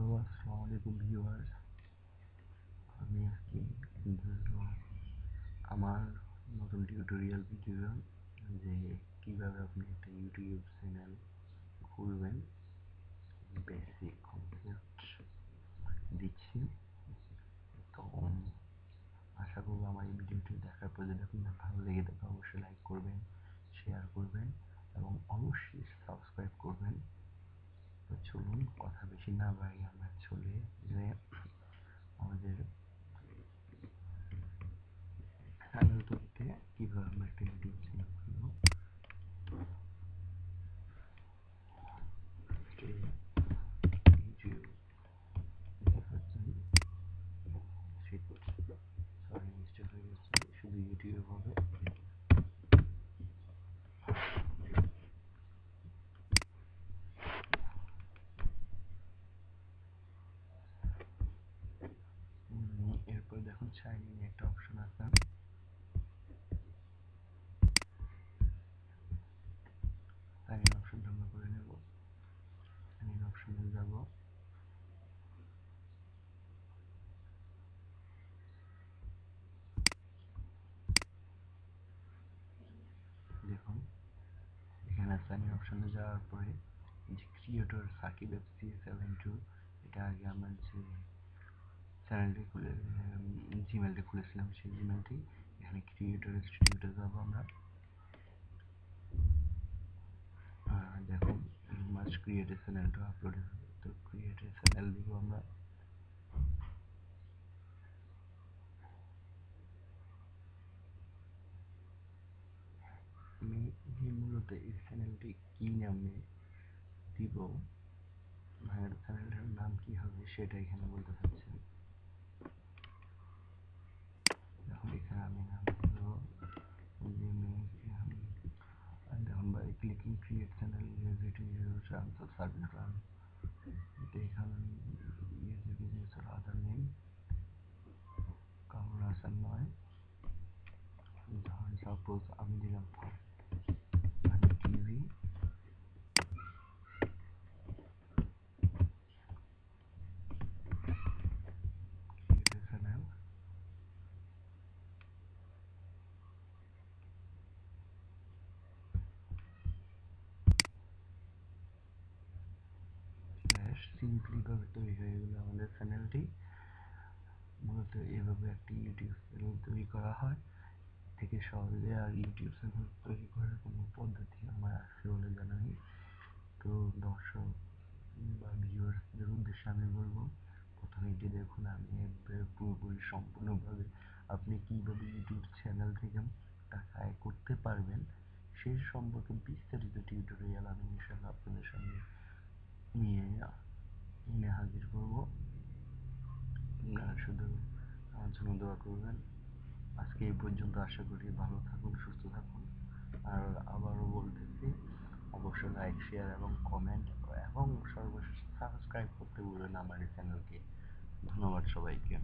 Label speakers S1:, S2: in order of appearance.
S1: Hello আসসালামু আলাইকুম viewers আমি আজকে ধরো আমার নতুন টিউটোরিয়াল ভিডিও যে কীভাবে আপনি একটা ইউটিউব চ্যানেল খুলবেন বেসিক কনসেপ্ট দিচ্ছি তো আশা করব আমার এই ভিডিওটি দেখার পর যদি আপনার ভালো লেগে থাকে অবশ্যই লাইক করবেন শেয়ার করবেন এবং অবশ্যই সাবস্ক্রাইব করবেন চলুন কথা বেশি না বাড়িয়ে আমরা চলে যে আমাদের চ্যানেল তৈরিতে কীভাবে আমরা একটা ইউটিউব চ্যানেল খুলব ইউটিউব সরি ইনস্টল হয়ে গেছে শুধু ইউটিউব হবে এরপর দেখুন সাইন ইন একটা অপশন আছে। সাইন ইন অপশনটা আমরা করে নেব। সাইন অপশনে যাব। দেখুন, এখানে সাইন ইন অপশনে যাওয়ার পরে যে creator Sakib F C seven two এটা আগে আমার যে চ্যানেলটি খুলে জিমেলটি খুলেছিলাম সেই জিমেলটি এখানে ক্রিয়েটর স্টুডিওতে যাব আমরা। দেখুন must create a channel to upload তো ক্রিয়েট এ চ্যানেল দিব আমরা। আমি মূলত এই চ্যানেলটি কী নামে দিব, ভাইয়ের নাম কি হবে সেটা এখানে বলতে by clicking create channel UGT transfer service run এখানে UG business other name Kamrul Hasan নয় ধরেন সাপোজ আমি দিলাম টিভি সিম্পলিভাবে তৈরি হয়ে গেলো আমাদের চ্যানেলটি মূলত এভাবে একটি ইউটিউব চ্যানেল তৈরি করা হয়। থেকে সহজে আর ইউটিউব চ্যানেল তৈরি করার কোনো পদ্ধতি আমার আছে বলে জানা নেই। তো দর্শক বা ভিউয়ার্সদের উদ্দেশ্যে আমি বলব প্রথমে এটি দেখুন, আমি পুরোপুরি সম্পূর্ণভাবে আপনি কীভাবে ইউটিউব চ্যানেল থেকে টাকা আয় করতে পারবেন, সেই সম্পর্কে বিস্তারিত টিউটোরিয়াল আমি ইনশাল্লাহ আপনাদের সামনে নিয়ে এনে হাজির করব। শুধু আমার জন্য দোয়া করবেন। আজকে এই পর্যন্ত আশা করি ভালো থাকুন, সুস্থ থাকুন। আর আবারও বলতেছি, অবশ্যই লাইক শেয়ার এবং কমেন্ট এবং সর্বশেষ সাবস্ক্রাইব করতে ভুলবেন আমার এই চ্যানেলকে ধন্যবাদ সবাইকে।